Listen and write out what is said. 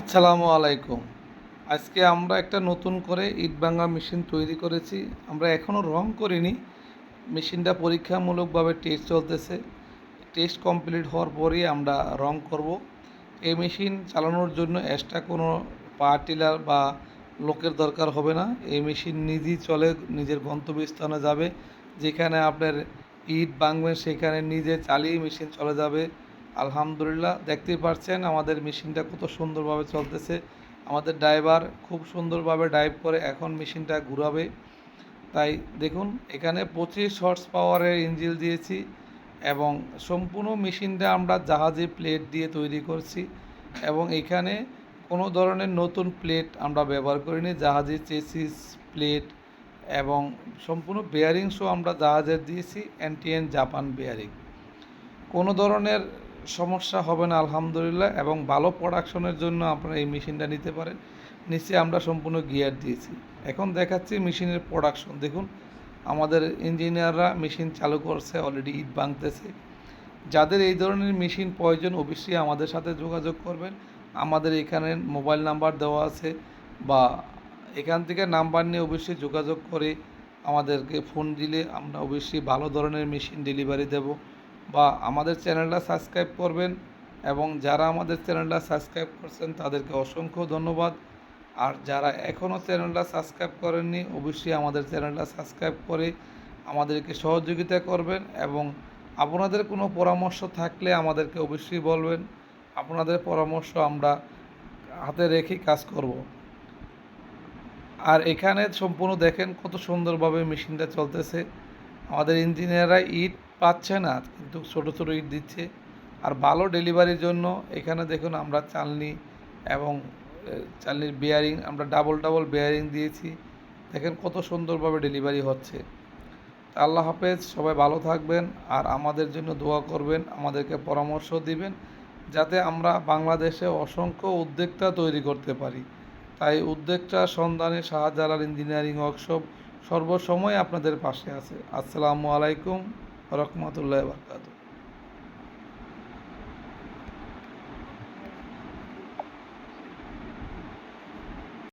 আসসালামু আলাইকুম। আজকে আমরা একটা নতুন করে ইট ভাঙা মেশিন তৈরি করেছি। আমরা এখনও রং করিনি। মেশিনটা পরীক্ষামূলকভাবে টেস্ট চলতেছে। টেস্ট কমপ্লিট হওয়ার পরেই আমরা রং করব। এই মেশিন চালানোর জন্য এক্সট্রা কোনো পাওয়ার টিলার বা লোকের দরকার হবে না। এই মেশিন নিজেই চলে, নিজের গন্তব্যস্থানে যাবে। যেখানে আপনার ইট ভাঙবেন সেখানে নিজে চালিয়ে মেশিন চলে যাবে। আলহামদুলিল্লাহ, দেখতেই পাচ্ছেন আমাদের মেশিনটা কত সুন্দরভাবে চলতেছে। আমাদের ড্রাইভার খুব সুন্দরভাবে ড্রাইভ করে এখন মেশিনটা ঘুরাবে। তাই দেখুন, এখানে পঁচিশ হর্স পাওয়ারের ইঞ্জিল দিয়েছি এবং সম্পূর্ণ মেশিনটা আমরা জাহাজে প্লেট দিয়ে তৈরি করছি এবং এখানে কোনো ধরনের নতুন প্লেট আমরা ব্যবহার করিনি। জাহাজের চেসিস প্লেট এবং সম্পূর্ণ বেয়ারিংসও আমরা জাহাজের দিয়েছি অ্যান্টিএন জাপান বেয়ারিং কোনো ধরনের সমস্যা হবে না, আলহামদুলিল্লাহ, এবং ভালো প্রোডাকশনের জন্য আপনারা এই মেশিনটা নিতে পারেন। নিচে আমরা সম্পূর্ণ গিয়ার দিয়েছি। এখন দেখাচ্ছি মেশিনের প্রোডাকশন দেখুন, আমাদের ইঞ্জিনিয়াররা মেশিন চালু করছে অলরেডি ইট ভাঙতেছে। যাদের এই ধরনের মেশিন প্রয়োজন, অবশ্যই আমাদের সাথে যোগাযোগ করবেন। আমাদের এখানে মোবাইল নাম্বার দেওয়া আছে, বা এখান থেকে নাম্বার নিয়ে অবশ্যই যোগাযোগ করে আমাদেরকে ফোন দিলে আমরা অবশ্যই ভালো ধরনের মেশিন ডেলিভারি দেব। বা আমাদের চ্যানেলটা সাবস্ক্রাইব করবেন এবং যারা আমাদের চ্যানেলটা সাবস্ক্রাইব করছেন তাদেরকে অসংখ্য ধন্যবাদ। আর যারা এখনও চ্যানেলটা সাবস্ক্রাইব করেননি, অবশ্যই আমাদের চ্যানেলটা সাবস্ক্রাইব করে আমাদেরকে সহযোগিতা করবেন এবং আপনাদের কোনো পরামর্শ থাকলে আমাদেরকে অবশ্যই বলবেন। আপনাদের পরামর্শ আমরা হাতে রেখে কাজ করব। আর এখানে সম্পূর্ণ দেখেন কত সুন্দরভাবে মেশিনটা চলতেছে। আমাদের ইঞ্জিনিয়াররা ইট পাচ্ছে না, কিন্তু ছোটো ছোটো ইট দিচ্ছে। আর ভালো ডেলিভারির জন্য এখানে দেখুন আমরা চালনি এবং চালনির বেয়ারিং আমরা ডাবল ডাবল বেয়ারিং দিয়েছি। দেখেন কত সুন্দরভাবে ডেলিভারি হচ্ছে। আল্লাহ হাফেজ, সবাই ভালো থাকবেন আর আমাদের জন্য দোয়া করবেন, আমাদেরকে পরামর্শ দিবেন যাতে আমরা বাংলাদেশে অসংখ্য উদ্যোক্তা তৈরি করতে পারি। তাই উদ্যোক্তা সন্ধানে শাহজালাল ইঞ্জিনিয়ারিং ওয়ার্কশপ সর্বসময় আপনাদের পাশে আছে। আসসালামু আলাইকুম। রহমতুল্লাহ বারকাতু